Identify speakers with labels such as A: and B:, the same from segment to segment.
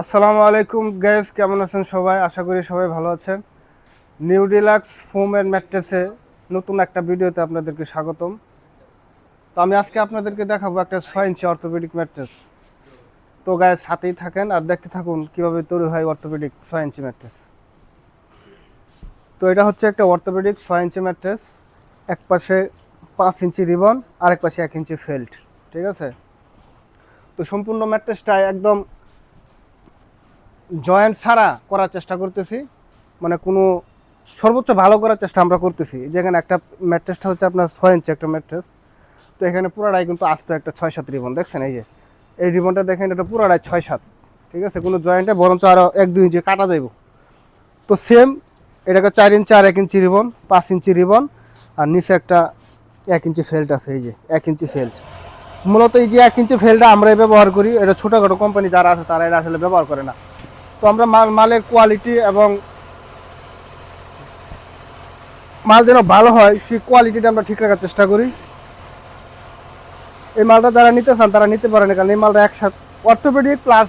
A: আসসালামু আলাইকুম গ্যাস কেমন আছেন সবাই? আশা করি সবাই ভালো আছেন। নিউ ডিলাক্স ফোম অ্যান্ড ম্যাট্রেসে নতুন একটা ভিডিওতে আপনাদেরকে স্বাগতম। তো আমি আজকে আপনাদেরকে দেখাবো একটা ছয় ইঞ্চি অর্থোপেডিক ম্যাট্রেস তো গায়ে সাথেই থাকেন আর দেখতে থাকুন কীভাবে তৈরি হয় অর্থোপেডিক ছয় ইঞ্চি ম্যাট্রেস তো এটা হচ্ছে একটা অর্থোপেডিক ছয় ইঞ্চি ম্যাট্রেস এক পাশে পাঁচ ইঞ্চি রিবন আর এক পাশে এক ইঞ্চি ফেল্ট ঠিক আছে? তো সম্পূর্ণ ম্যাট্রেসটা একদম জয়েন্ট ছাড়া করার চেষ্টা করতেছি। মানে কোনো সর্বোচ্চ ভালো করার চেষ্টা আমরা করতেছি। যেখানে একটা ম্যাট্রেসটা হচ্ছে আপনার ছয় ইঞ্চি একটা ম্যাট্রেস। তো এখানে পুরাটাই কিন্তু আসতো একটা ছয় সাত রিবন, দেখছেন? এই যে, এই রিবনটা দেখেন, এটা পুরাটাই ছয় সাত। ঠিক আছে? কোনো জয়েন্টে বরঞ্চ আরও এক, দুই ইঞ্চি কাটা যাইব। তো সেম এটাকে চার ইঞ্চি আর এক ইঞ্চি রিবন, পাঁচ ইঞ্চি রিবন, আর নিচে একটা এক ইঞ্চি ফেল্ট আছে, এই যে, এক ইঞ্চি ফেল্ট। মূলত এই যে এক ইঞ্চি ফেলটা আমরাই ব্যবহার করি, এটা ছোটোখাটো কোম্পানি যারা আছে তারা এটা আসলে ব্যবহার করে না। তো আমরা মাল, মালের কোয়ালিটি এবং মাল যেন ভালো হয়, সেই কোয়ালিটিটা আমরা ঠিক রাখার চেষ্টা করি। এই মালটা যারা নিতে চান, তারা নিতে পারেন কারণ এই মালটা একসাথে অর্থোপেডিক প্লাস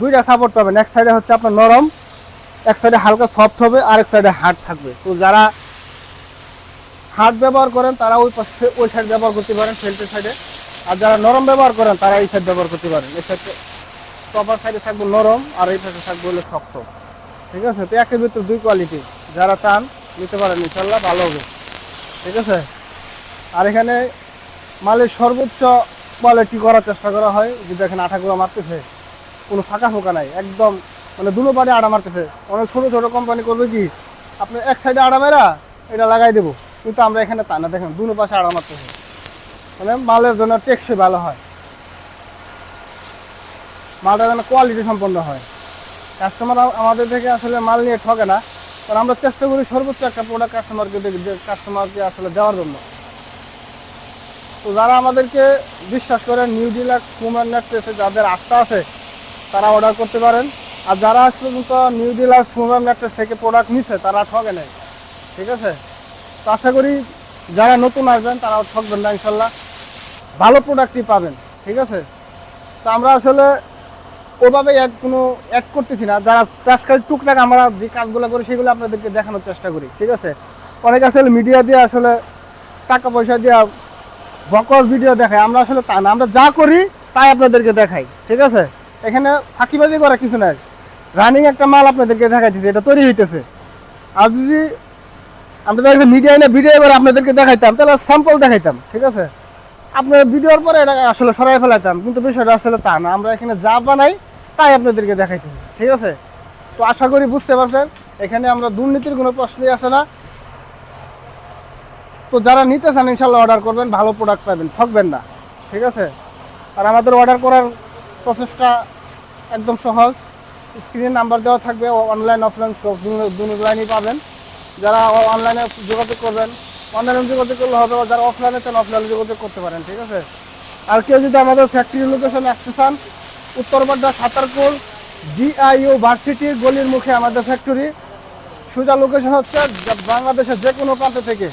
A: দুইটা সাপোর্ট পাবেন। এক সাইডে হচ্ছে আপনার নরম, এক সাইডে হালকা সফট হবে আর এক সাইডে হার্ড থাকবে। তো যারা হার্ড ব্যবহার করেন, তারা ওই পাশে ওই সাইড ব্যবহার করতে পারেন ফেল্টের সাইডে আর যারা নরম ব্যবহার করেন, তারা এই সাইড ব্যবহার করতে পারেন। এই সাইডে টপার সাইডে থাকব নরম, আর এই পাশে থাকব হলো শক্ত। ঠিক আছে? তো একের ভিতরে দুই কোয়ালিটি যারা চান, নিতে পারেন ইনশাল্লাহ ভালো হবে। ঠিক আছে? আর এখানে মালের সর্বোচ্চ কোয়ালিটি করার চেষ্টা করা হয়। যে দেখেন আঠাগুলো মারতেছে, কোনো ফাঁকা ফোঁকা নাই। একদম মানে দুটো বাড়ি আড়া মারতেছে। অনেক ছোটো ছোটো কোম্পানি করবে কি আপনি এক সাইডে আড়া মেরা এটা লাগাই দেবো। কিন্তু আমরা এখানে তা না। দেখেন দুটো পাশে আড়া মারতেছে। মানে মালের জন্য টেকসই ভালো হয়। মালটা যেন কোয়ালিটি সম্পন্ন হয়। কাস্টমার আমাদের থেকে আসলে মাল নিয়ে ঠকে না, কারণ আমরা চেষ্টা করি সর্বোচ্চ একটা প্রোডাক্ট কাস্টমারকে কাস্টমারকে আসলে দেওয়ার জন্য। তো যারা আমাদেরকে বিশ্বাস করেন নিউ ডিলাক্স কুমার নেটপ্রেসে যাদের আস্থা আছে, তারা অর্ডার করতে পারেন। আর যারা আজ পর্যন্ত নিউ ডিলাক্স কুমার নেটপ্রেস থেকে প্রোডাক্ট নিচ্ছে তারা ঠকে নেই। ঠিক আছে? তো আশা করি যারা নতুন আসবেন, তারাও ঠকবেন না, ইনশাল্লাহ। ভালো প্রোডাক্টই পাবেন। ঠিক আছে? তো আমরা আসলে ওইভাবে অ্যাড কোনো অ্যাড করতেছি না। যারা কাজ কাজ টুকটাক আমরা যে কাজগুলো করি, সেগুলো আপনাদেরকে দেখানোর চেষ্টা করি, ঠিক আছে? অনেক আসলে মিডিয়া দিয়ে আসলে টাকা পয়সা দিয়ে বকস ভিডিও দেখায়। আমরা আসলে তা না। আমরা যা করি, তাই আপনাদেরকে দেখাই, ঠিক আছে? এখানে ফাঁকিবাজি করা কিছু নাই। রানিং একটা মাল আপনাদেরকে দেখাইতেছি, এটা তৈরি হইতেছে। আর যদি আমরা মিডিয়া না ভিডিও করে আপনাদেরকে দেখাইতাম, তাহলে স্যাম্পল দেখাইতাম, ঠিক আছে? আপনার ভিডিওর পরে এটা আসলে সরাই ফেলাইতাম, কিন্তু বিষয়টা আসলে তা না। আমরা এখানে যা বানাই, তাই আপনাদেরকে দেখাইতেছি, ঠিক আছে? তো আশা করি বুঝতে পারছেন, এখানে আমরা দুর্নীতির কোনো প্রশ্নই আসে না। তো যারা নিতে চান, ইনশাল্লাহ অর্ডার করবেন, ভালো প্রোডাক্ট পাবেন, ঠকবেন না, ঠিক আছে? আর আমাদের অর্ডার করার প্রসেসটা একদম সহজ। স্ক্রিনে নাম্বার দেওয়া থাকবে অনলাইন অফলাইন দুটো লাইনই পাবেন। যারা অনলাইনে যোগাযোগ করবেন অনলাইনে যোগাযোগ করলে হবে আর যারা অফলাইনে চান অফলাইনে যোগাযোগ করতে পারেন, ঠিক আছে? আর কেউ যদি আমাদের ফ্যাক্টরি লোকেশনে আসতে চান উত্তরবাড্ডা সাঁতারপুর ডিআইও ভার্সিটির গলির মুখে আমাদের ফ্যাক্টরি সোজা লোকেশন হচ্ছে বাংলাদেশের যে কোনো প্রান্ত থেকে।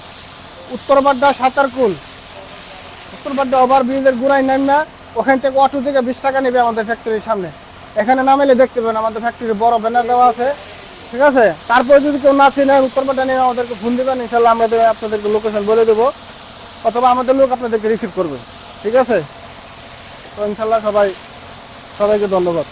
A: উত্তরবাড্ডা সাঁতারকুল উত্তরবাড্ডা ওভার ব্রিজের গুড়াই নামনা ওখান থেকে অটো থেকে বিশ টাকা নেবে আমাদের ফ্যাক্টরির সামনে। এখানে নামেলে দেখতে পাবেন আমাদের ফ্যাক্টরির বড় ব্যানার দেওয়া আছে। ঠিক আছে? তারপরে যদি কেউ না চিনে উত্তরপাটা নিয়ে আমাদেরকে ফোন দেবেন ইনশাল্লাহ আমাদের আপনাদেরকে লোকেশন বলে দেবো। অথবা আমাদের লোক আপনাদেরকে রিসিভ করবে। ঠিক আছে? তো ইনশাল্লাহ সবাই সবাইকে ধন্যবাদ।